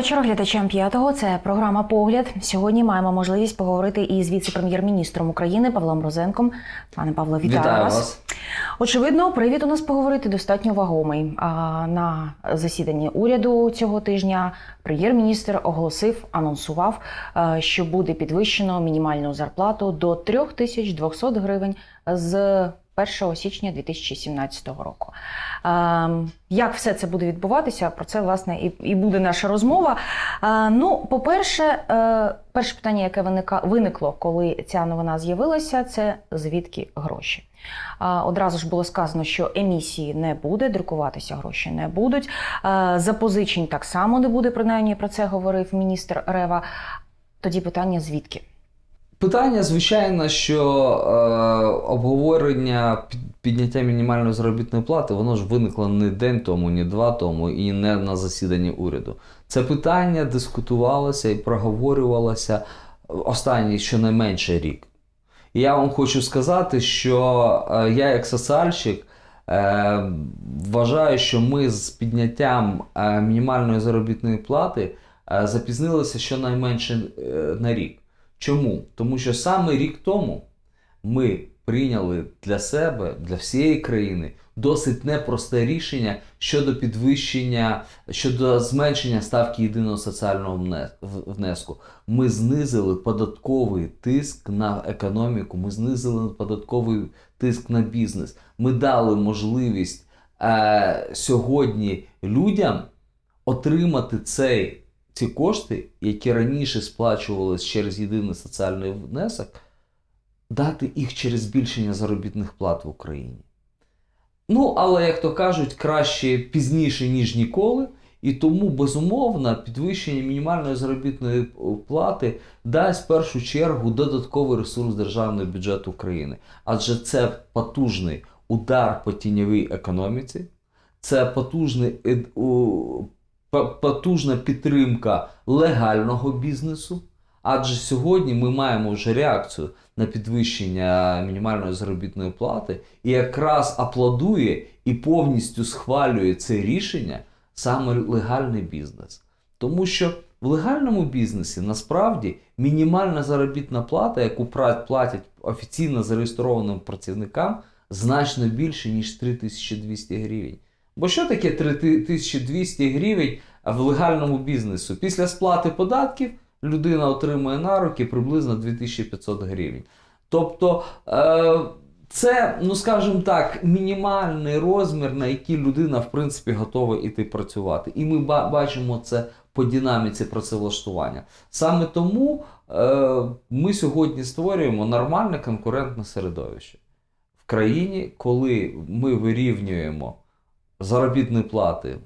вечора глядачам п'ятого. Це програма Погляд. Сьогодні маємо можливість поговорити із віце-прем'єр-міністром України Павлом Розенком. Пане Павло, вітаю, Вітаю вас. вас. Очевидно, привід у нас поговорити достатньо вагомий. А на засіданні уряду цього тижня прем'єр-міністр оголосив, анонсував, е, що буде підвищено мінімальну зарплату до 3200 гривень з 1 січня 2017 року. Ем, Як все це буде відбуватися? Про це власне і, буде наша розмова. Е, Ну, по-перше, е, перше питання, яке виникло, коли ця новина з'явилася, це звідки гроші. Одразу ж було сказано, що емісії не буде, друкуватися гроші не будуть. Е, Запозичень так само не буде, принаймні про це говорив міністр Рева. Тоді питання звідки? Питання, звичайно, що е, обговорення підняття мінімальної заробітної плати, воно ж виникло не день тому, ні два тому, і не на засіданні уряду. Це питання дискутувалося і проговорювалося останній щонайменше рік. І я вам хочу сказати, що е, я, як соціальщик, е, вважаю, що ми з підняттям е, мінімальної заробітної плати е, запізнилися щонайменше на рік. Чому? Тому що саме рік тому ми прийняли для себе, для всієї країни досить непросте рішення щодо підвищення, щодо зменшення ставки єдиного соціального внеску. Ми знизили податковий тиск на економіку, ми знизили податковий тиск на бізнес. Ми дали можливість е, сьогодні людям отримати цей, ці кошти, які раніше сплачувалися через єдиний соціальний внесок, дати їх через збільшення заробітних плат в Україні. Ну, але, як то кажуть, краще пізніше, ніж ніколи. І тому, безумовно, підвищення мінімальної заробітної плати дасть в першу чергу додатковий ресурс державного бюджету України. Адже це потужний удар по тіньовій економіці, це потужний, потужна підтримка легального бізнесу. Адже сьогодні ми маємо вже реакцію на підвищення мінімальної заробітної плати, і якраз аплодує і повністю схвалює це рішення саме легальний бізнес. Тому що в легальному бізнесі насправді мінімальна заробітна плата, яку платять офіційно зареєстрованим працівникам, значно більше, ніж 3200 гривень. Бо що таке 3200 гривень в легальному бізнесу? Після сплати податків людина отримує на руки приблизно 2500 гривень. Тобто е, це, ну скажімо так, мінімальний розмір, на який людина в принципі готова іти працювати. І ми ба- бачимо це по динаміці працевлаштування. Саме тому е, ми сьогодні створюємо нормальне конкурентне середовище в країні, коли ми вирівнюємо заробітні плати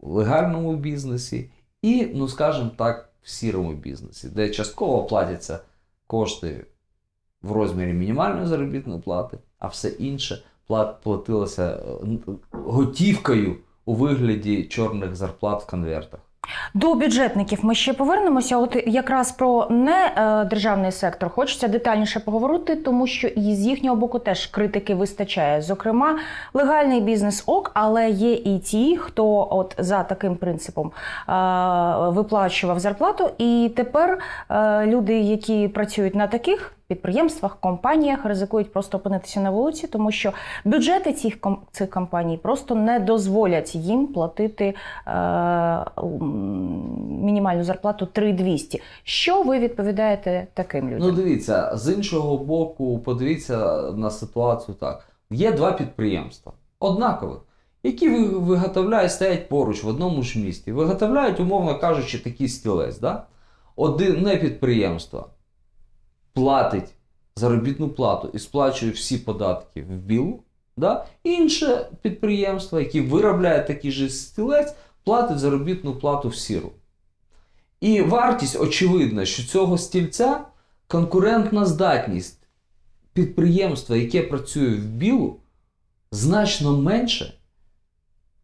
в легальному бізнесі і, ну скажімо так, в сірому бізнесі, де частково платяться кошти в розмірі мінімальної заробітної плати, а все інше плат, платилося е, готівкою у вигляді чорних зарплат в конвертах. До бюджетників ми ще повернемося. От якраз про не е, державний сектор хочеться детальніше поговорити, тому що і з їхнього боку теж критики вистачає. Зокрема, легальний бізнес ок, але є і ті, хто от за таким принципом е, виплачував зарплату, і тепер е, люди, які працюють на таких. Підприємствах, компаніях ризикують просто опинитися на вулиці, тому що бюджети цих цих компаній просто не дозволять їм платити е, мінімальну зарплату 3200. Що ви відповідаєте таким людям? Ну, дивіться, з іншого боку, подивіться на ситуацію так. Є два підприємства, однакових, які ви- виготовляють, стоять поруч в одному ж місті. Виготовляють, умовно кажучи, такий стілець. Да? Одне підприємство платить заробітну плату і сплачує всі податки в білу. Да? Інше підприємство, яке виробляє такий же стілець, платить заробітну плату в сіру. І вартість, очевидно, що цього стільця конкурентна здатність підприємства, яке працює в білу, значно менше,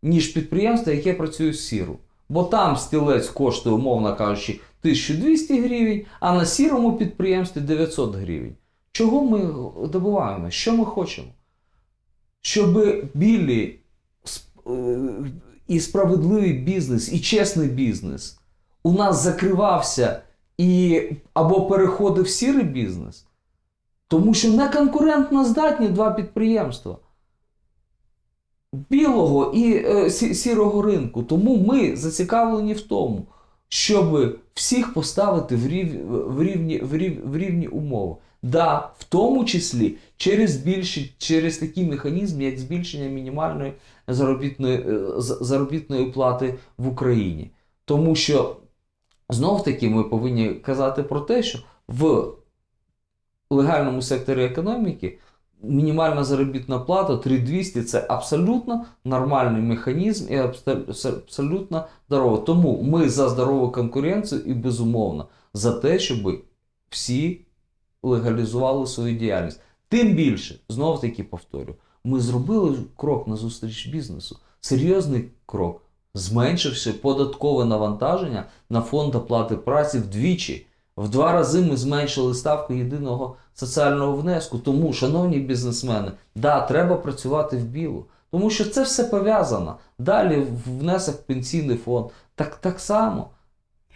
ніж підприємство, яке працює в сіру. Бо там стілець коштує, умовно кажучи, 1200 гривень, а на сірому підприємстві 900 гривень. Чого ми добуваємо? Що ми хочемо? Щоб білі е, і справедливий бізнес, і чесний бізнес у нас закривався і або переходив в сірий бізнес, тому що не конкурентно здатні два підприємства білого і е, сірого ринку. Тому ми зацікавлені в тому, щоб всіх поставити в, рів, в, рівні, в, рів, в рівні умови. Да, в тому числі через більші, через такі механізми, як збільшення мінімальної заробітної, е, заробітної плати в Україні. Тому що знов таки ми повинні казати про те, що в легальному секторі економіки мінімальна заробітна плата 3200 це абсолютно нормальний механізм і абсолютно здорово. Тому ми за здорову конкуренцію і безумовно за те, щоб всі легалізували свою діяльність. Тим більше, знов таки повторю, ми зробили крок на зустріч бізнесу, серйозний крок, зменшивши податкове навантаження на фонд оплати праці вдвічі. В два рази ми зменшили ставку єдиного соціального внеску. Тому, шановні бізнесмени, да, треба працювати в білу. Тому що це все пов'язано. Далі внесок в пенсійний фонд. Так, так само.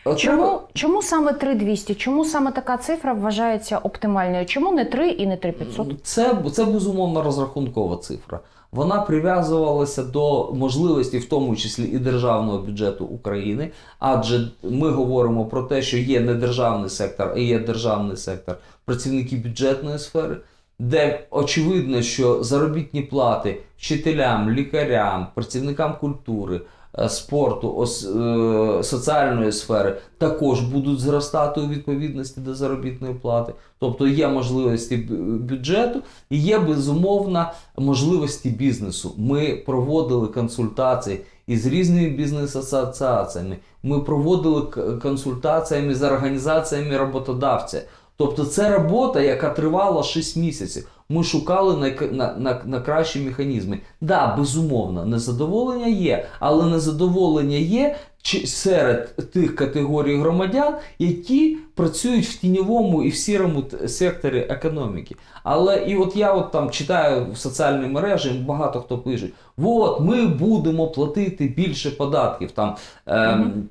Чому, треба- чому саме 3200? Чому саме така цифра вважається оптимальною? Чому не 3 і не 3500? Це, це безумовно розрахункова цифра. Вона прив'язувалася до можливості, в тому числі і державного бюджету України, адже ми говоримо про те, що є недержавний сектор, а є державний сектор працівники бюджетної сфери, де очевидно, що заробітні плати вчителям, лікарям, працівникам культури, спорту, ос- е, соціальної сфери також будуть зростати у відповідності до заробітної плати. Тобто є можливості бюджету і є безумовно можливості бізнесу. Ми проводили консультації із різними бізнес-асоціаціями. Ми проводили консультаціями з організаціями роботодавця. Тобто це робота, яка тривала 6 місяців. Ми шукали найк- на, на, на кращі механізми. Да, безумовно, незадоволення є, але незадоволення є серед тих категорій громадян, які працюють в тіньовому і в сірому секторі економіки. Але і от я от там читаю в соціальній мережі, багато хто пише: от ми будемо платити більше податків. Там ем,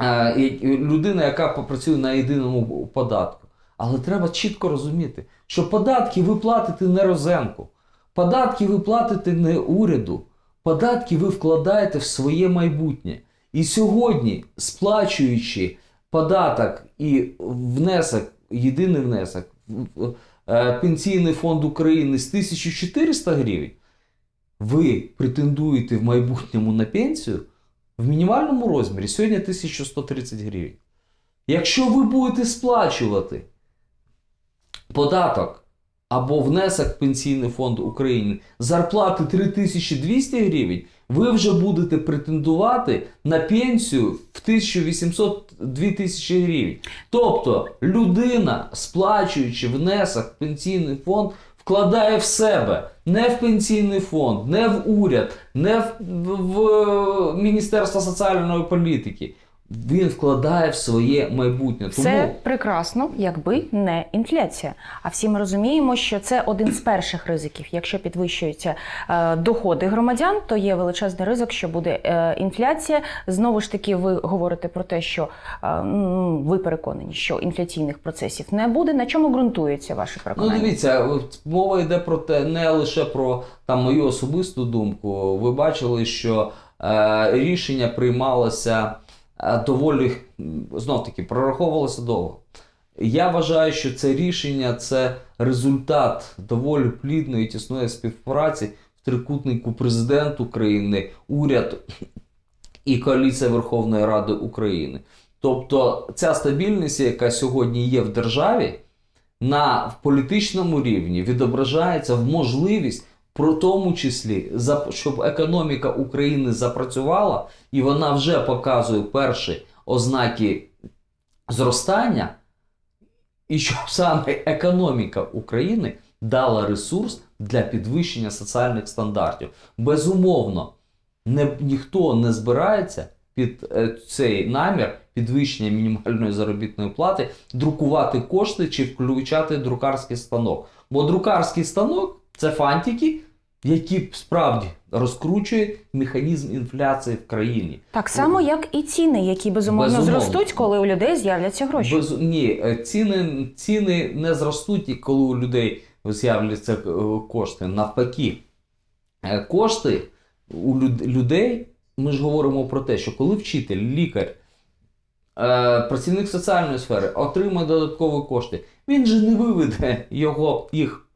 е, і людина, яка попрацює на єдиному податку. Але треба чітко розуміти, що податки ви платите не Розенку, податки ви платите не уряду, податки ви вкладаєте в своє майбутнє. І сьогодні, сплачуючи податок і внесок, єдиний внесок в е, Пенсійний фонд України з 1400 гривень, ви претендуєте в майбутньому на пенсію в мінімальному розмірі сьогодні 1130 гривень. Якщо ви будете сплачувати податок або внесок Пенсійний фонд України зарплати 3200 гривень, ви вже будете претендувати на пенсію в 1800-2000 гривень. Тобто людина, сплачуючи внесок в пенсійний фонд, вкладає в себе не в пенсійний фонд, не в уряд, не в, в, в Міністерство соціальної політики. Він вкладає в своє майбутнє. Тому Це прекрасно, якби не інфляція. А всі ми розуміємо, що це один з перших ризиків. Якщо підвищуються е, доходи громадян, то є величезний ризик, що буде е, інфляція. Знову ж таки, ви говорите про те, що е, ви переконані, що інфляційних процесів не буде. На чому ґрунтується ваше Ну, дивіться, мова йде про те, не лише про там мою особисту думку. Ви бачили, що е, рішення приймалося доволі знов таки прораховувалося довго. Я вважаю, що це рішення це результат доволі плідної тісної співпраці в трикутнику президент України, уряд і коаліція Верховної Ради України. Тобто ця стабільність, яка сьогодні є в державі, на політичному рівні відображається в можливість, про тому числі, за- щоб економіка України запрацювала, і вона вже показує перші ознаки зростання, і щоб саме економіка України дала ресурс для підвищення соціальних стандартів. Безумовно, не, ніхто не збирається під е, цей намір підвищення мінімальної заробітної плати друкувати кошти чи включати друкарський станок. Бо друкарський станок це фантики, які справді розкручує механізм інфляції в країні. Так само, як і ціни, які безумовно, Безумовно. зростуть, коли у людей з'являться гроші. Без, ні, е, ціни, ціни не зростуть, коли у людей з'являться е, кошти. Навпаки, Е, кошти у люд- людей, ми ж говоримо про те, що коли вчитель, лікар, працівник соціальної сфери отримає додаткові кошти, він же не виведе його, їх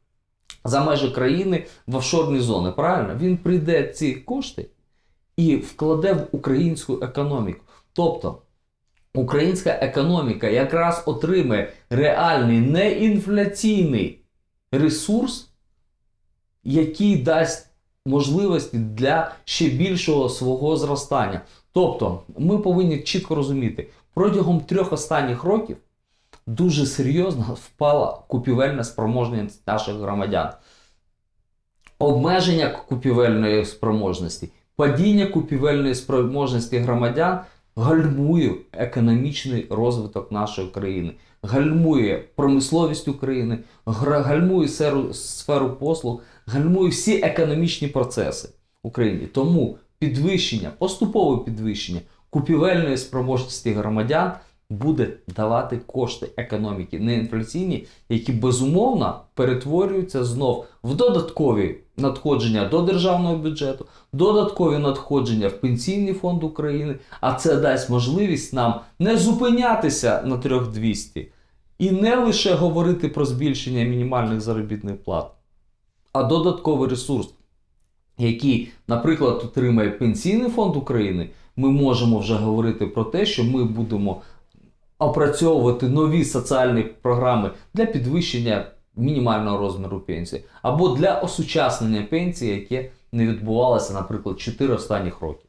за межі країни в офшорні зони. Правильно? Він прийде ці кошти і вкладе в українську економіку. Тобто українська економіка якраз отримає реальний неінфляційний ресурс, який дасть можливості для ще більшого свого зростання. Тобто, ми повинні чітко розуміти, протягом трьох останніх років дуже серйозно впала купівельна спроможність наших громадян. Обмеження купівельної спроможності, падіння купівельної спроможності громадян гальмує економічний розвиток нашої країни, гальмує промисловість України, гальмує сферу, послуг, гальмує всі економічні процеси в Україні. Тому підвищення, поступове підвищення купівельної спроможності громадян буде давати кошти економіки, не інфляційні, які безумовно перетворюються знов в додаткові надходження до державного бюджету, додаткові надходження в Пенсійний фонд України. А це дасть можливість нам не зупинятися на 3200 і не лише говорити про збільшення мінімальних заробітних плат, а додатковий ресурс, який, наприклад, отримає Пенсійний фонд України, ми можемо вже говорити про те, що ми будемо опрацьовувати нові соціальні програми для підвищення мінімального розміру пенсії або для осучаснення пенсії, яке не відбувалося, наприклад, 4 останніх роки.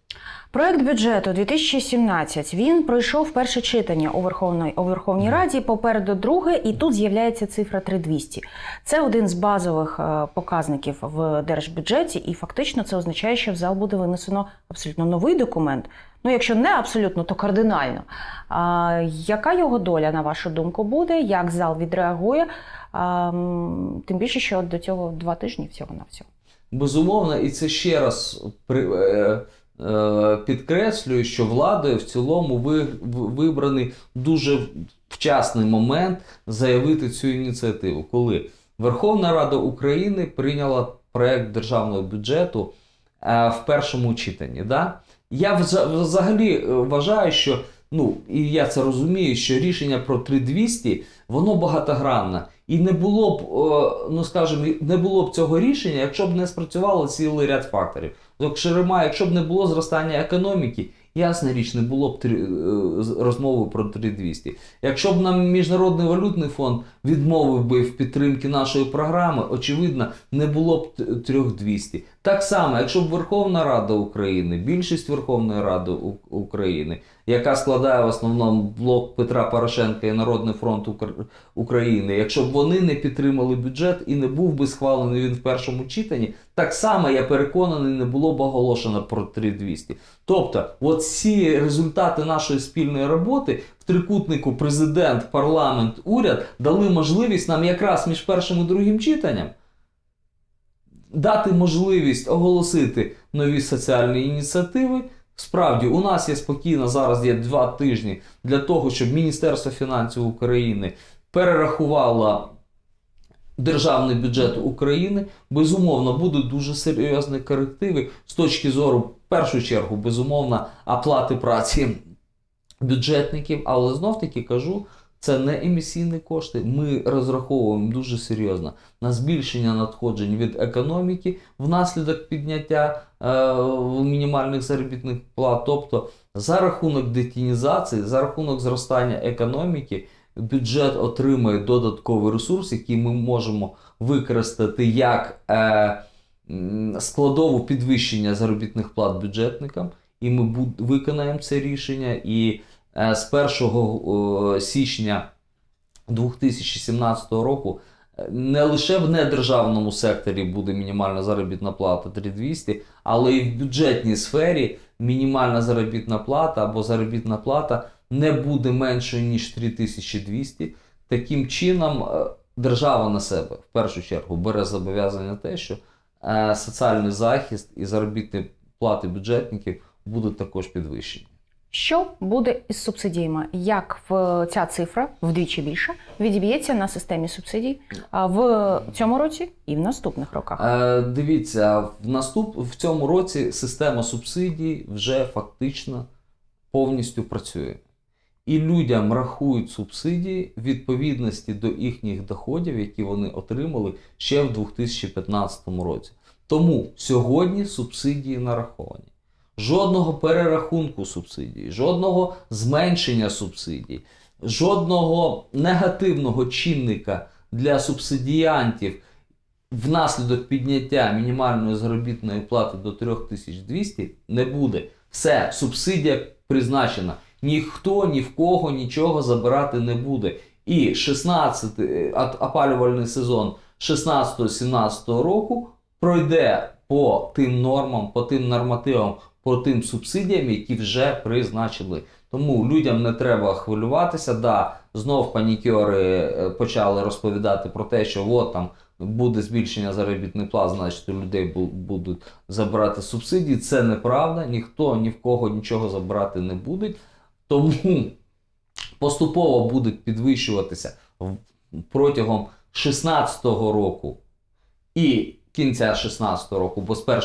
Проект бюджету 2017 він пройшов перше читання у Верховної у Верховній Раді. Попереду друге, і тут з'являється цифра 3200. Це один з базових е, показників в держбюджеті, і фактично це означає, що в зал буде винесено абсолютно новий документ. Ну, якщо не абсолютно, то кардинально. А, яка його доля, на вашу думку, буде? Як зал відреагує? А, тим більше, що до цього два тижні всього на всього. Безумовно, і це ще раз е, е, підкреслюю, що владою в цілому ви, вибраний дуже вчасний момент заявити цю ініціативу, коли Верховна Рада України прийняла проект державного бюджету е, в першому читанні. Да? Я вза- взагалі е, вважаю, що ну і я це розумію, що рішення про 3200 воно багатогранне. І не було б, е, ну скажімо, не було б цього рішення, якщо б не спрацювало цілий ряд факторів. Зокрема, якщо б не було зростання економіки, ясна річ, не було б е, розмови про 3200. Якщо б нам Міжнародний валютний фонд відмовив би в підтримці нашої програми, очевидно, не було б т- 3200. Так само, якщо б Верховна Рада України, більшість Верховної Ради України, яка складає в основному блок Петра Порошенка і Народний фронт України, якщо б вони не підтримали бюджет і не був би схвалений він в першому читанні, так само я переконаний, не було б оголошено про 3200. Тобто, от ці результати нашої спільної роботи трикутнику президент, парламент, уряд дали можливість нам якраз між першим і другим читанням дати можливість оголосити нові соціальні ініціативи. Справді, у нас є спокійно зараз є два тижні для того, щоб Міністерство фінансів України перерахувало державний бюджет України. Безумовно, будуть дуже серйозні корективи з точки зору, в першу чергу, безумовно, оплати праці бюджетників. Але знов таки кажу, це не емісійні кошти. Ми розраховуємо дуже серйозно на збільшення надходжень від економіки внаслідок підняття е, мінімальних заробітних плат. Тобто за рахунок детінізації, за рахунок зростання економіки, бюджет отримує додатковий ресурс, який ми можемо використати як е, складову підвищення заробітних плат бюджетникам. І ми виконаємо це рішення. І е, з 1 е, січня 2017 року е, не лише в недержавному секторі буде мінімальна заробітна плата 3200, але і в бюджетній сфері мінімальна заробітна плата або заробітна плата не буде меншою ніж 3200. Таким чином, е, держава на себе в першу чергу бере зобов'язання те, що соціальний захист і заробітні плати бюджетників будуть також підвищені. Що буде із субсидіями? Як в ця цифра вдвічі більше відіб'ється на системі субсидій в цьому році і в наступних роках? Е, дивіться, в наступ в цьому році система субсидій вже фактично повністю працює. І людям рахують субсидії в відповідності до їхніх доходів, які вони отримали ще в 2015 році. Тому сьогодні субсидії нараховані. Жодного перерахунку субсидій, жодного зменшення субсидій, жодного негативного чинника для субсидіантів внаслідок підняття мінімальної заробітної плати до 3200 не буде. Все, субсидія призначена. Ніхто ні в кого нічого забирати не буде. І 16 е, опалювальний сезон 16-17 року пройде по тим нормам, по тим нормативам, по тим субсидіям, які вже призначили. Тому людям не треба хвилюватися. Да, знов панікери е, почали розповідати про те, що от там буде збільшення заробітних плат, значить у людей будуть забирати субсидії. Це неправда. Ніхто ні в кого нічого забирати не буде. Тому поступово будуть підвищуватися протягом 16-го року і кінця 16-го року, бо з 1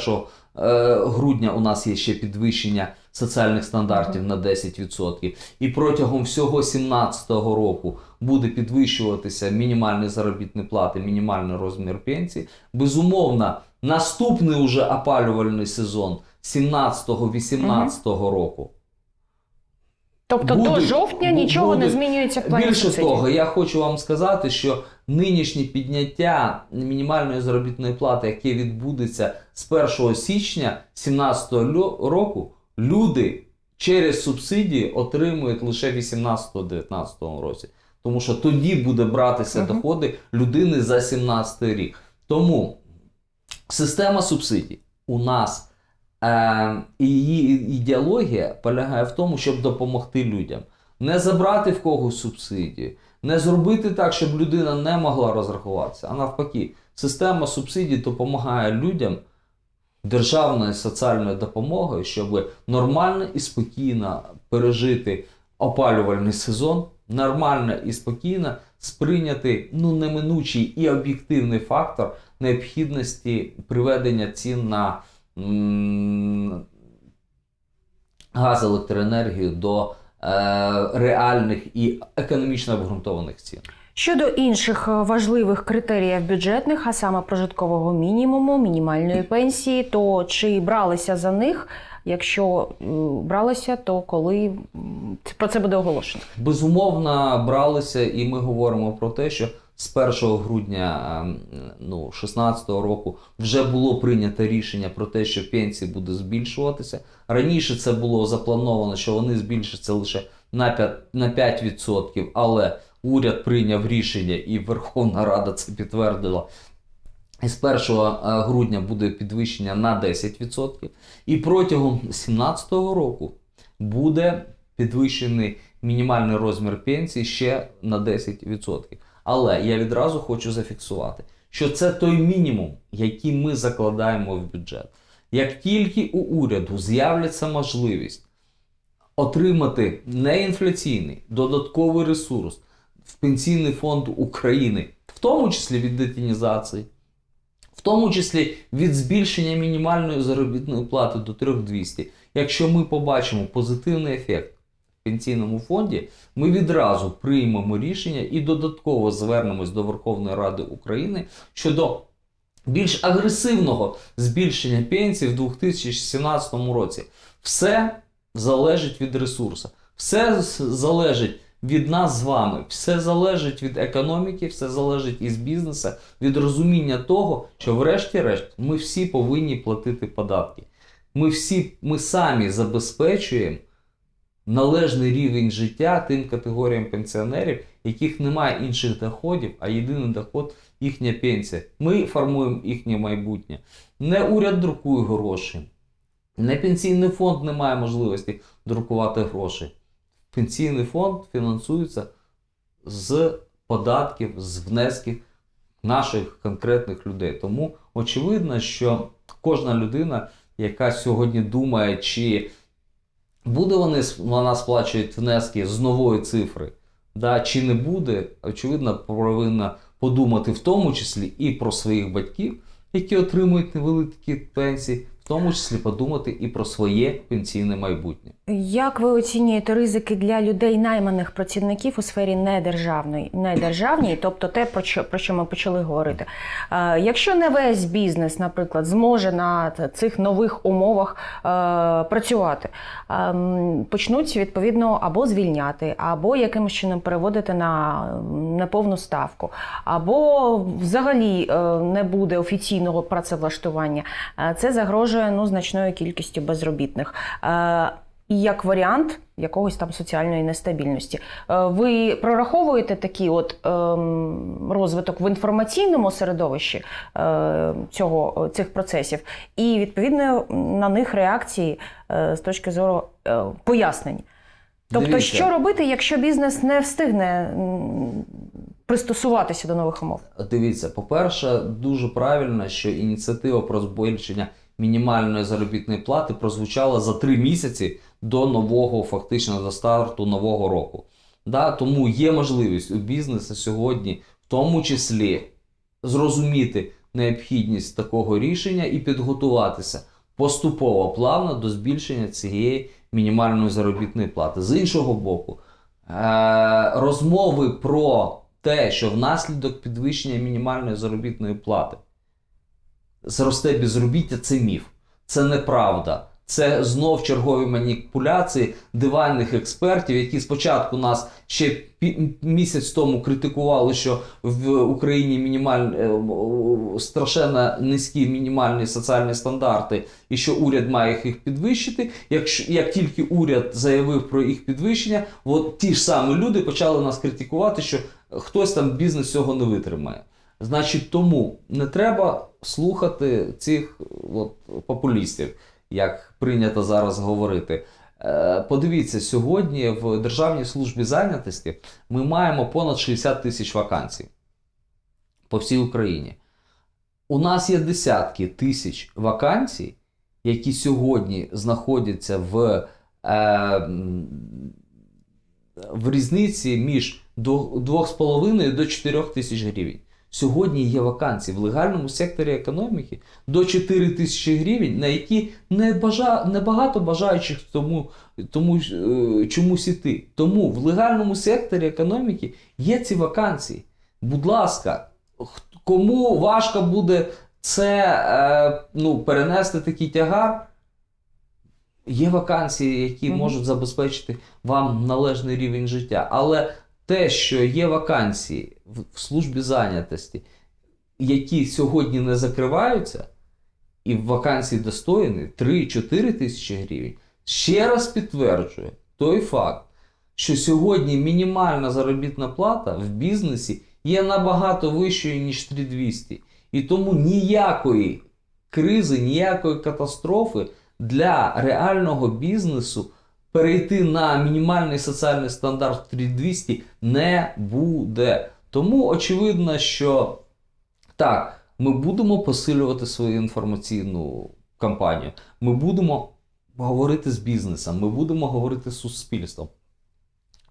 е, грудня у нас є ще підвищення соціальних стандартів на 10%. І протягом всього 17-го року буде підвищуватися мінімальні заробітні плати, мінімальний розмір пенсії. Безумовно, наступний уже опалювальний сезон 17-18 року. Тобто до жовтня нічого не змінюється в плані Більше того, я хочу вам сказати, що нинішнє підняття мінімальної заробітної плати, яке відбудеться з 1 січня 2017 року, люди через субсидії отримують лише в 18-19 році. Тому що тоді буде братися Мгм. доходи людини за 17 рік. Тому система субсидій у нас е, її ідеологія полягає в тому, щоб допомогти людям. Не забрати в когось субсидії, не зробити так, щоб людина не могла розрахуватися. А навпаки, система субсидій допомагає людям державною соціальною допомогою, щоб нормально і спокійно пережити опалювальний сезон, нормально і спокійно сприйняти ну, неминучий і об'єктивний фактор необхідності приведення цін на м, газ, електроенергію до реальних і економічно обґрунтованих цін. Щодо інших е, важливих критеріїв бюджетних, а саме прожиткового мінімуму, мінімальної пенсії, то чи бралися за них? Якщо е, бралися, то коли про це буде оголошено? Безумовно, бралися, і ми говоримо про те, що з 1 грудня ем, ну, року вже було прийнято рішення про те, що пенсії буде збільшуватися. Раніше це було заплановано, що вони збільшаться лише на 5%, на 5% але уряд прийняв рішення і Верховна Рада це підтвердила. І з 1 грудня буде підвищення на 10%. І протягом 2017 року буде підвищений мінімальний розмір пенсії ще на 10%. Але я відразу хочу зафіксувати, що це той мінімум, який ми закладаємо в бюджет. Як тільки у уряду з'являться можливість отримати неінфляційний додатковий ресурс в Пенсійний фонд України, в тому числі від детінізації, в тому числі від збільшення мінімальної заробітної плати до 3200, якщо ми побачимо позитивний ефект пенсійному фонді, ми відразу приймемо рішення і додатково звернемось до Верховної Ради України щодо більш агресивного збільшення пенсій в 2017 році. Все залежить від ресурсу, все залежить від нас з вами, все залежить від економіки, все залежить із бізнесу, від розуміння того, що врешті-решт ми всі повинні платити податки. Ми всі ми самі забезпечуємо належний рівень життя тим категоріям пенсіонерів, яких немає інших доходів, а єдиний доход їхня пенсія. Ми формуємо їхнє майбутнє. Не уряд друкує гроші, не пенсійний фонд не має можливості друкувати гроші. Пенсійний фонд фінансується з податків, з внесків наших конкретних людей. Тому очевидно, що кожна людина, яка сьогодні думає, чи буде вони, вона сплачують внески з нової цифри, да, чи не буде, очевидно, повинна подумати в тому числі і про своїх батьків, які отримують невеликі пенсії, в тому числі подумати і про своє пенсійне майбутнє. Як ви оцінюєте ризики для людей найманих працівників у сфері недержавної, недержавній, тобто те, про що, про що ми почали говорити? Е, якщо не весь бізнес, наприклад, зможе на цих нових умовах е, працювати, е, почнуть відповідно або звільняти, або якимось чином переводити на неповну ставку, або взагалі е, не буде офіційного працевлаштування, е, це загрожує ну, значною кількістю безробітних. Е, і як варіант якогось там соціальної нестабільності. Е, Ви прораховуєте такий от ем, розвиток в інформаційному середовищі е, цього, цих процесів, і відповідно на них реакції з точки зору пояснень. Тобто, Дивіться. що робити, якщо бізнес не встигне пристосуватися до нових умов? Дивіться, по-перше, дуже правильно, що ініціатива про збільшення мінімальної заробітної плати прозвучала за три місяці до нового, фактично до старту нового року. Да, тому є можливість у бізнесу сьогодні, в тому числі, зрозуміти необхідність такого рішення і підготуватися поступово плавно до збільшення цієї мінімальної заробітної плати. З іншого боку, е- розмови про те, що внаслідок підвищення мінімальної заробітної плати зросте безробіття, це міф. Це неправда. Це знов чергові маніпуляції диванних експертів, які спочатку нас ще місяць тому критикували, що в Україні мінімаль... е, страшенно низькі мінімальні соціальні стандарти, і що уряд має їх підвищити. Якщо як тільки уряд заявив про їх підвищення, от ті ж самі люди почали нас критикувати, що хтось там бізнес цього не витримає. Значить, тому не треба слухати цих от, популістів, як прийнято зараз говорити. Е, Подивіться, сьогодні в Державній службі зайнятості ми маємо понад 60 тисяч вакансій по всій Україні. У нас є десятки тисяч вакансій, які сьогодні знаходяться в, е, в різниці між 2,5 до 4 тисяч гривень. Сьогодні є вакансії в легальному секторі економіки до 4 тисячі гривень, на які не бажа, небагато бажаючих тому, тому е, чомусь іти. Тому в легальному секторі економіки є ці вакансії. Будь ласка, кому важко буде це е, ну, перенести такий тягар, є вакансії, які можуть забезпечити вам належний рівень життя. Але те, що є вакансії в, службі зайнятості, які сьогодні не закриваються, і вакансії достойні 3-4 тисячі гривень, ще раз підтверджує той факт, що сьогодні мінімальна заробітна плата в бізнесі є набагато вищою, ніж 3200. І тому ніякої кризи, ніякої катастрофи для реального бізнесу перейти на мінімальний соціальний стандарт 3200 не буде. Тому очевидно, що так, ми будемо посилювати свою інформаційну кампанію. Ми будемо говорити з бізнесом, ми будемо говорити з суспільством.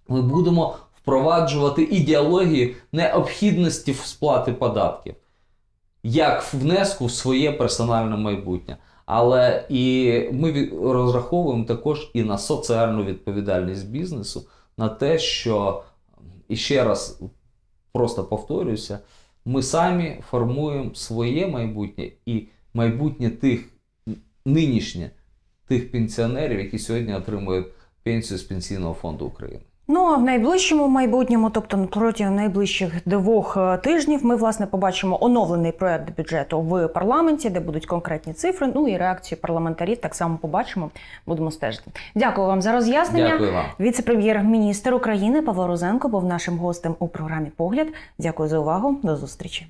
Ми будемо впроваджувати ідеологію необхідності сплати податків як внеску в своє персональне майбутнє. Але і ми розраховуємо також і на соціальну відповідальність бізнесу, на те, що і ще раз просто повторююся, ми самі формуємо своє майбутнє і майбутнє тих нинішнє тих пенсіонерів, які сьогодні отримують пенсію з Пенсійного фонду України. Ну а в найближчому майбутньому, тобто протягом найближчих двох е, тижнів, ми власне побачимо оновлений проект бюджету в парламенті, де будуть конкретні цифри. Ну і реакцію парламентарів так само побачимо. Будемо стежити. Дякую вам за роз'яснення. Дякую вам. Віце-прем'єр-міністр України Павло Розенко був нашим гостем у програмі Погляд. Дякую за увагу. До зустрічі.